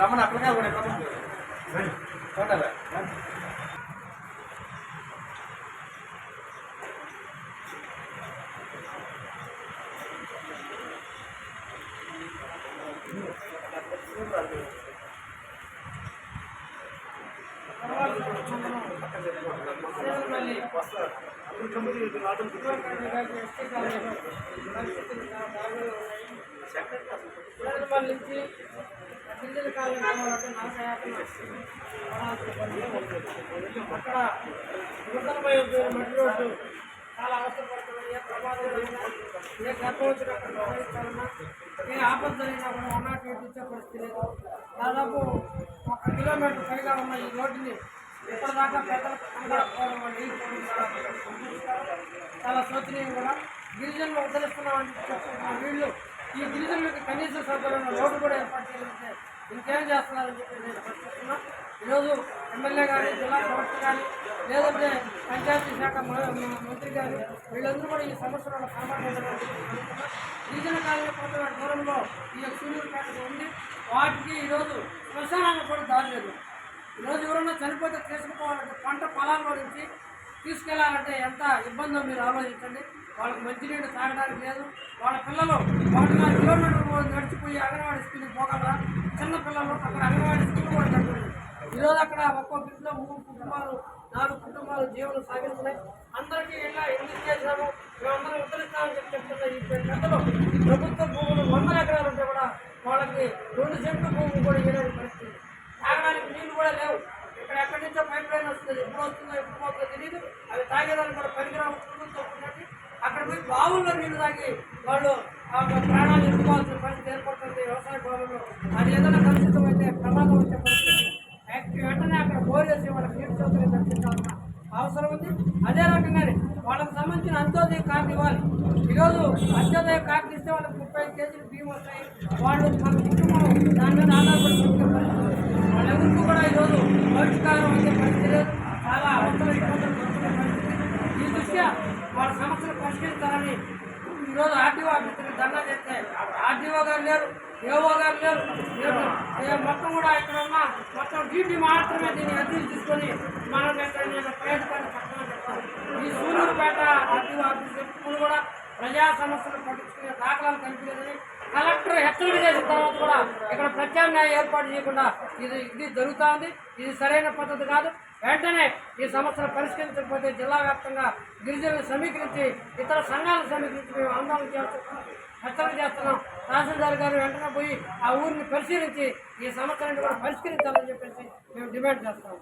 రమ్మని అట్లగా కూడా చూడాలి మళ్ళీ నుంచి గిరిజన కాలనీ కావాలంటే నలభై అక్కడ నూతనమై మట్టి రోడ్డు చాలా అవసరపడుతుంది ఏ ప్రమాదం జరిగినా ఏ గర్భం వచ్చినా ఏ ఆపద జరిగినా కూడా వన్ నాట్ ఎయిట్ ఇచ్చే పరిస్థితి లేదు. దాదాపు ఒక కిలోమీటర్ పైగా ఉన్న ఈ రోడ్డుని ఇప్పటిదాకా పెద్దలకు చాలా శోచనీయం కూడా. గిరిజనులు ఉద్ధరిస్తున్నామని చెప్తున్న వీళ్ళు ఈ గిరిజనులకి కనీస సౌకర్యంలో రోడ్డు కూడా ఏర్పాటు చేయాలంటే ఇంకేం చేస్తున్నారని చెప్పి నేను ప్రశ్నిస్తున్నా. ఈరోజు ఎమ్మెల్యే కానీ జిల్లా కలెక్టర్ కానీ లేదంటే పంచాయతీ శాఖ మంత్రి కానీ వీళ్ళందరూ కూడా ఈ సమస్యలను కనబడుతుంటారని గిరిజన కాలనీ కొంత దూరంలో ఈ యొక్క ప్యాకెట్ ఉంది. వాటికి ఈరోజు శ్మశానానికి కూడా దారి లేదు. ఈరోజు ఎవరన్నా చనిపోతే తీసుకుపోవాలంటే పంట పొలాల్లో నుంచి తీసుకెళ్ళాలంటే ఎంత ఇబ్బందో మీరు ఆలోచించండి. వాళ్ళకి మంచినీళ్ళు తాగడానికి లేదు. వాళ్ళ పిల్లలు ఒకటిన్నర కిలోమీటర్లు నడిచిపోయి అంగన్వాడీ స్కూల్కి పోగలరా? చిన్న పిల్లలు అక్కడ అంగన్వాడీ స్కూల్ కూడా తగ్గుతుంది ఈరోజు అక్కడ ఒక్కో ఇంట్లో మూడు కుటుంబాలు నాలుగు కుటుంబాలు జీవనం సాగిస్తున్నాయి. అందరికీ ఇలా ఎందుకు చేశాము మేమందరం ఉత్తరిస్తామని చెప్పి చెప్తున్న ఈ పెద్దలు ప్రభుత్వ భూములు వందల ఎకరాలు ఉంటే కూడా వాళ్ళకి రెండు సెంట్లు భూమి కూడా ఇవ్వడానికి పరిస్థితి. తాగడానికి నీళ్ళు కూడా లేవు. ఇక్కడ ఎక్కడి నుంచో పైప్ లైన్ వస్తుంది ఎప్పుడు వస్తుందో ఎప్పుడు పోతుందో తెలియదు అవి తాగేదానికి కూడా పరికరాలు ప్రభుత్వం పోయి బావుల్లో నీళ్ళు తాగి వాళ్ళు ప్రాణాలు ఎదుర్కోవాల్సిన పరిస్థితి ఏర్పడుతుంది వ్యవసాయ భూముల్లో అది ఏదైనా కలుషితం అయితే ప్రమాదం వచ్చే పరిస్థితి. వెంటనే అక్కడ బోర్ చేసి వాళ్ళకి నీటి సౌకర్యం కల్పించాల్సిన అవసరం ఉంది. అదే రకంగానే వాళ్ళకి సంబంధించిన అంత్యోదయ కార్డు ఇవ్వాలి. ఈరోజు అంత్యోదయ కార్డు ఇస్తే వాళ్ళకి ముప్పై ఐదు కేజీలు బియ్యం వస్తాయి. వాళ్ళు మన కుటుంబం దాని మీద ఆధారపడి వాళ్ళెవరికి కూడా ఈరోజు పౌష్టికారం వచ్చే పరిస్థితి లేదు. చాలా అవసరం ఇబ్బందులు ఈ దృష్ట్యా వాళ్ళ ఈరోజు ఆర్టీఓ ఆఫీసర్కి ధర్నా చేస్తే ఆర్టీఓ గారు లేరు ఏఓ గారు లేరు. మొత్తం కూడా ఇక్కడ ఉన్న మొత్తం డ్యూటీ మాత్రమే దీన్ని అద్దెలు తీసుకొని మనం ఇక్కడ నేను ప్రయత్నాన్ని పక్కన ఈ సూలూరుపేట ఆర్టీఓ ఆఫీస్ ఎప్పుడు కూడా ప్రజా సమస్యలు పట్టించుకునే దాఖలాలు కనిపించదని కలెక్టర్ హెచ్చరిక చేసిన తర్వాత కూడా ఇక్కడ ప్రత్యామ్నాయ ఏర్పాటు చేయకుండా ఇది ఇది జరుగుతూ ఉంది. ఇది సరైన పద్ధతి కాదు. వెంటనే ఈ సమస్యను పరిష్కరించకపోతే జిల్లా వ్యాప్తంగా గిరిజనులు సమీకరించి ఇతర సంఘాలు సమీకరించి మేము ఆందోళన చేస్తున్నాం హెచ్చరిక చేస్తున్నాం. తహసీల్దార్ గారు వెంటనే పోయి ఆ ఊరిని పరిశీలించి ఈ సమస్యను కూడా పరిష్కరించాలని చెప్పేసి మేము డిమాండ్ చేస్తాం